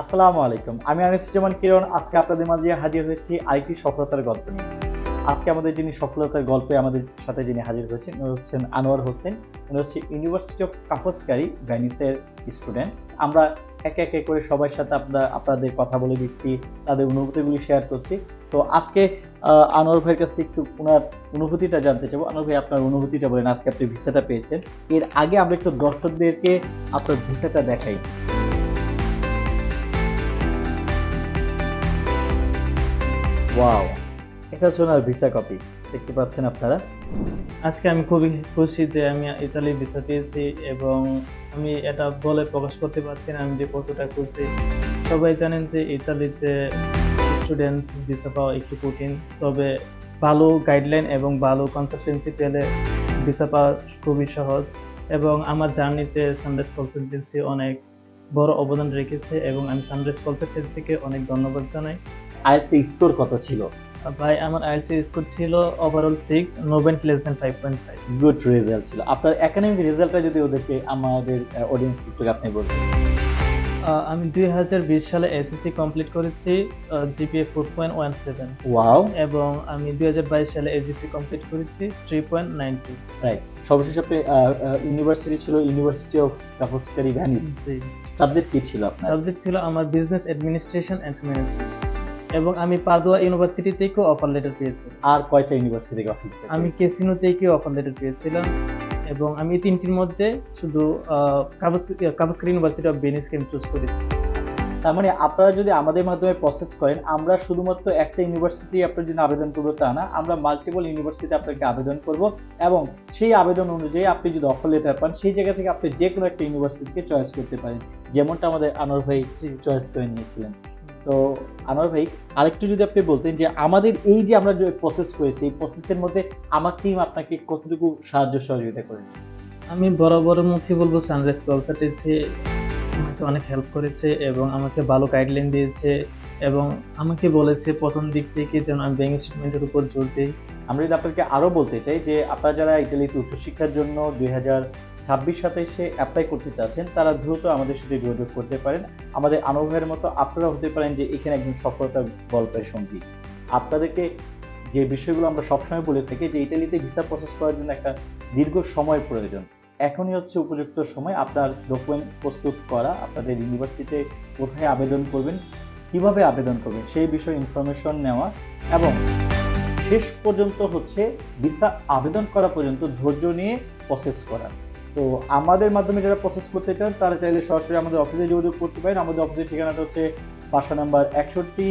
আসসালামু আলাইকুম। আমি আনিসুজ্জামান কিরণ। আজকে আপনাদের মাঝে হাজির হয়েছি আরেকটি সফলতার গল্প নিয়ে। আজকে আমাদের যিনি সফলতার গল্পে আমাদের সাথে যিনি হাজির হয়েছেন, উনি হচ্ছেন আনোয়ার হোসেন। উনি হচ্ছে ইউনিভার্সিটি অফ কাফসকারি ভ্যানিসের স্টুডেন্ট আমরা একে একে করে সবার সাথে আপনার, আপনাদের কথা বলে দিচ্ছি, তাদের অনুভূতিগুলি শেয়ার করছি। তো আজকে আনোয়ার ভাইয়ের কাছ থেকে একটু ওনার অনুভূতিটা জানতে চাবো। আনোয়ার ভাই, আপনার অনুভূতিটা বলেন। আজকে আপনি ভিসাটা পেয়েছেন। এর আগে আমরা একটু দর্শকদেরকে আপনার ভিসাটা দেখাই। ওয়াও এটা হচ্ছে ওনার ভিসা কপি দেখতে পাচ্ছেন আপনারা? আজকে আমি খুবই খুশি যে আমি ইতালি ভিসা পেয়েছি এবং আমি এটা বলে প্রকাশ করতে পারছি না, আমি যে কতটা খুশি। সবাই জানেন যে ইতালিতে স্টুডেন্ট ভিসা পাওয়া একটু কঠিন, তবে ভালো গাইডলাইন এবং ভালো কনসালটেন্সি পেলে ভিসা পাওয়া খুবই সহজ এবং আমার জার্নিতে সানরাইজ কনসালটেন্সি অনেক বড় অবদান রেখেছে এবং আমি সানরাইজ কনসালটেন্সিকে অনেক ধন্যবাদ জানাই। আইএলস স্কোর কত ছিল? ভাই আমার আইএলসি স্কোর ছিল overall six নোভেন্ট less than five point five good result ছিল। আপনার একাডেমিক রেজাল্টটা যদি ওদেরকে আমাদের অডিয়েন্স একটু আপনি বলবেন আমি দুই হাজার বিশ সালে এসএসসি কমপ্লিট করেছি GPA four point one seven wow এবং আমি দুই হাজার বাইশ সালে এসএসসি কমপ্লিট করেছি three point nine two right সর্বশেষ আপনি ইউনিভার্সিটি ছিল university of Ca' Foscari Venice subject কি ছিল আপনার? সাবজেক্ট ছিল আমার বিজনেস অ্যাডমিনিস্ট্রেশন অ্যান্ড ম্যানেজমেন্ট এবং আমি পাদুয়া ইউনিভার্সিটি থেকেও অফার লেটার পেয়েছি। আর কয়টা ইউনিভার্সিটি থেকে অফার লেটার আমি কেসিনো থেকেও অফার লেটার পেয়েছিলাম এবং আমি এই তিনটির মধ্যে শুধু কাবস্কার ইউনিভার্সিটি অফ বেনিসকে আমি চুজ করেছি। তার মানে আপনারা যদি আমাদের মাধ্যমে প্রসেস করেন আমরা শুধুমাত্র একটা ইউনিভার্সিটি আপনার জন্য আবেদন করব তা না আমরা মাল্টিপল ইউনিভার্সিটি আপনাকে আবেদন করব এবং সেই আবেদন অনুযায়ী আপনি যদি অফার লেটার পান সেই জায়গা থেকে আপনি যে কোনো একটা ইউনিভার্সিটিকে চয়েস করতে পারেন। যেমনটা আমাদের আনোয়ার ভাই চয়েস করে নিয়েছিলেন। তো আনোয়ার ভাই আরেকটু যদি আপনি বলতেন যে আমাদের এই যে আমরা যে প্রসেস করেছি এই প্রসেসের মধ্যে আমার টিম আপনাকে কতটুকু সাহায্য সহযোগিতা করেছে? আমি বরাবরের মধ্যে বলব সানরাইজ কনসালটেন্সি আমাকে অনেক হেল্প করেছে এবং আমাকে ভালো গাইডলাইন দিয়েছে এবং আমাকে বলেছে প্রথম দিক থেকে যেন আমি ব্যাংক স্টেটমেন্টের উপর জোর দিই। আমরা যদি আপনাকে আরও বলতে চাই যে আপনারা যারা ইতালিতে উচ্চশিক্ষার জন্য দুই হাজার ছাব্বিশ সাতাইশে অ্যাপ্লাই করতে চাচ্ছেন, তারা দ্রুত আমাদের সাথে যোগাযোগ করতে পারেন। আমাদের আনুভবের মতো আপনারা হতে পারেন যে এখানে একজন সফলতার গল্পের সঙ্গী। আপনাদেরকে যে বিষয়গুলো আমরা সবসময় বলে থাকি যে ইতালিতে ভিসা প্রসেস করার জন্য একটা দীর্ঘ সময় প্রয়োজন। এখনই হচ্ছে উপযুক্ত সময় আপনার ডকুমেন্ট প্রস্তুত করা, আপনাদের ইউনিভার্সিটিতে কোথায় আবেদন করবেন, কীভাবে আবেদন করবেন, সেই বিষয়ে ইনফরমেশন নেওয়া এবং শেষ পর্যন্ত হচ্ছে ভিসা আবেদন করা পর্যন্ত ধৈর্য নিয়ে প্রসেস করা। তো আমাদের মাধ্যমে যারা প্রসেস করতে চান, তারা চাইলে সরাসরি আমাদের অফিসে যোগাযোগ করতে পারেন। আমাদের অফিসের ঠিকানাটা হচ্ছে বাসা নাম্বার একষট্টি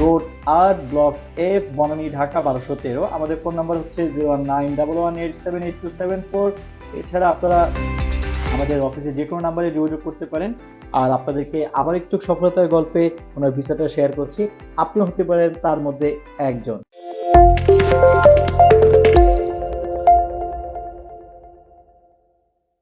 রোড আর ব্লক এফ, বনানী, ঢাকা বারোশো তেরো। আমাদের ফোন নাম্বার হচ্ছে zero nine double one eight seven eight two seven four এছাড়া আপনারা আমাদের অফিসে যে কোনো নাম্বারে যোগাযোগ করতে পারেন। আর আপনাদেরকে আবার একটু সফলতার গল্পে ওনার ভিসাটা শেয়ার করছি। আপনিও হতে পারেন তার মধ্যে একজন।